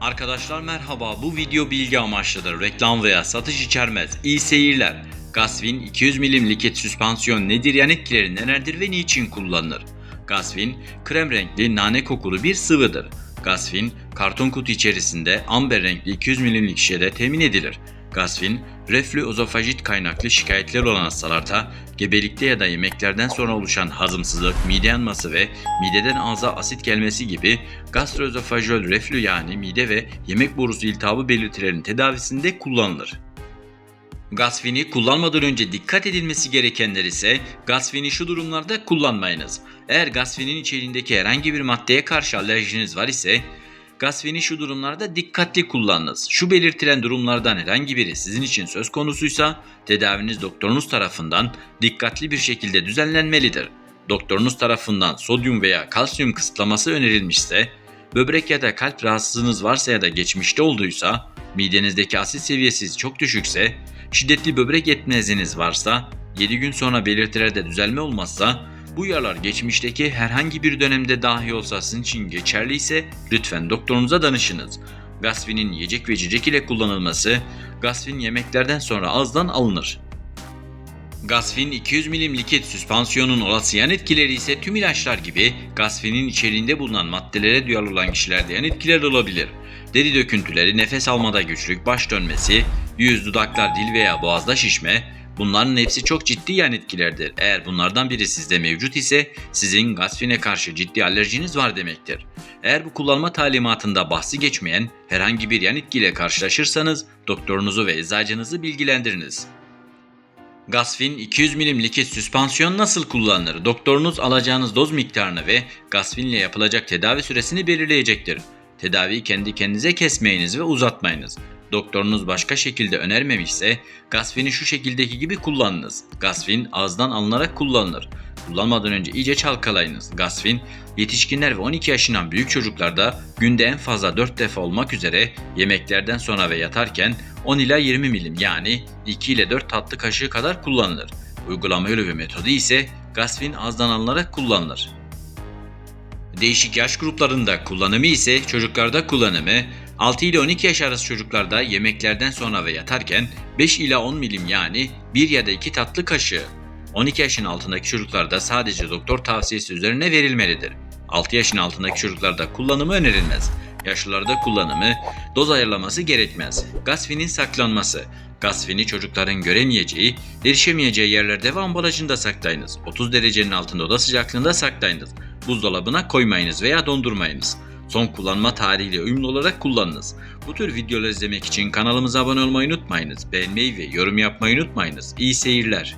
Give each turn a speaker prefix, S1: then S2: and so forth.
S1: Arkadaşlar merhaba bu video bilgi amaçlıdır. Reklam veya satış içermez. İyi seyirler. Gasvin 200 milim likit süspansiyon nedir yan etkileri nelerdir ve niçin kullanılır? Gasvin krem renkli nane kokulu bir sıvıdır. Gasvin karton kutu içerisinde amber renkli 200 milimlik şişede temin edilir. Gasvin, reflü ozofajit kaynaklı şikayetler olan hastalarda gebelikte ya da yemeklerden sonra oluşan hazımsızlık, mide yanması ve mideden ağza asit gelmesi gibi gastroözofajal reflü yani mide ve yemek borusu iltihabı belirtilerinin tedavisinde kullanılır. Gasfini kullanmadan önce dikkat edilmesi gerekenler ise Gasfini şu durumlarda kullanmayınız. Eğer Gasfinin içeriğindeki herhangi bir maddeye karşı alerjiniz var ise Gasfini şu durumlarda dikkatli kullanınız. Şu belirtilen durumlardan herhangi biri sizin için söz konusuysa tedaviniz doktorunuz tarafından dikkatli bir şekilde düzenlenmelidir. Doktorunuz tarafından sodyum veya kalsiyum kısıtlaması önerilmişse, böbrek ya da kalp rahatsızlığınız varsa ya da geçmişte olduysa, midenizdeki asit seviyesi çok düşükse, şiddetli böbrek yetmezliğiniz varsa, 7 gün sonra belirtilerde düzelme olmazsa, bu uyarılar geçmişteki herhangi bir dönemde dahi olsa sizin için geçerliyse lütfen doktorunuza danışınız. Gasvin'in yiyecek ve içecek ile kullanılması, Gasvin yemeklerden sonra ağızdan alınır. Gasfin 200 milim likit süspansiyonun olası yan etkileri ise tüm ilaçlar gibi Gasfin'in içeriğinde bulunan maddelere duyarlı olan kişilerde yan etkiler olabilir. Deri döküntüleri, nefes almada güçlük, baş dönmesi, yüz, dudaklar, dil veya boğazda şişme, bunların hepsi çok ciddi yan etkilerdir. Eğer bunlardan biri sizde mevcut ise sizin Gasfin'e karşı ciddi alerjiniz var demektir. Eğer bu kullanma talimatında bahsi geçmeyen herhangi bir yan etkiyle karşılaşırsanız doktorunuzu ve eczacınızı bilgilendiriniz. Gasfin 200 milim likit süspansiyon nasıl kullanılır? Doktorunuz alacağınız doz miktarını ve Gasfin ile yapılacak tedavi süresini belirleyecektir. Tedaviyi kendi kendinize kesmeyiniz ve uzatmayınız. Doktorunuz başka şekilde önermemişse Gasfin'i şu şekildeki gibi kullanınız. Gasfin ağızdan alınarak kullanılır. Kullanmadan önce iyice çalkalayınız. Gasfin, yetişkinler ve 12 yaşından büyük çocuklarda günde en fazla 4 defa olmak üzere yemeklerden sonra ve yatarken 10 ila 20 milim yani 2 ile 4 tatlı kaşığı kadar kullanılır. Uygulama yolu ve metodu ise Gasfin ağızdan alınarak kullanılır. Değişik yaş gruplarında kullanımı ise çocuklarda kullanımı 6 ile 12 yaş arası çocuklarda yemeklerden sonra ve yatarken 5 ila 10 milim yani 1 ya da 2 tatlı kaşığı. 12 yaşın altındaki çocuklarda sadece doktor tavsiyesi üzerine verilmelidir. 6 yaşın altındaki çocuklarda kullanımı önerilmez. Yaşlılarda kullanımı, doz ayarlaması gerekmez. Gasfinin saklanması. Gasfini çocukların göremeyeceği, erişemeyeceği yerlerde ve ambalajında saklayınız. 30 derecenin altında oda sıcaklığında saklayınız. Buzdolabına koymayınız veya dondurmayınız. Son kullanma tarihiyle uyumlu olarak kullanınız. Bu tür videoları izlemek için kanalımıza abone olmayı unutmayınız. Beğenmeyi ve yorum yapmayı unutmayınız. İyi seyirler.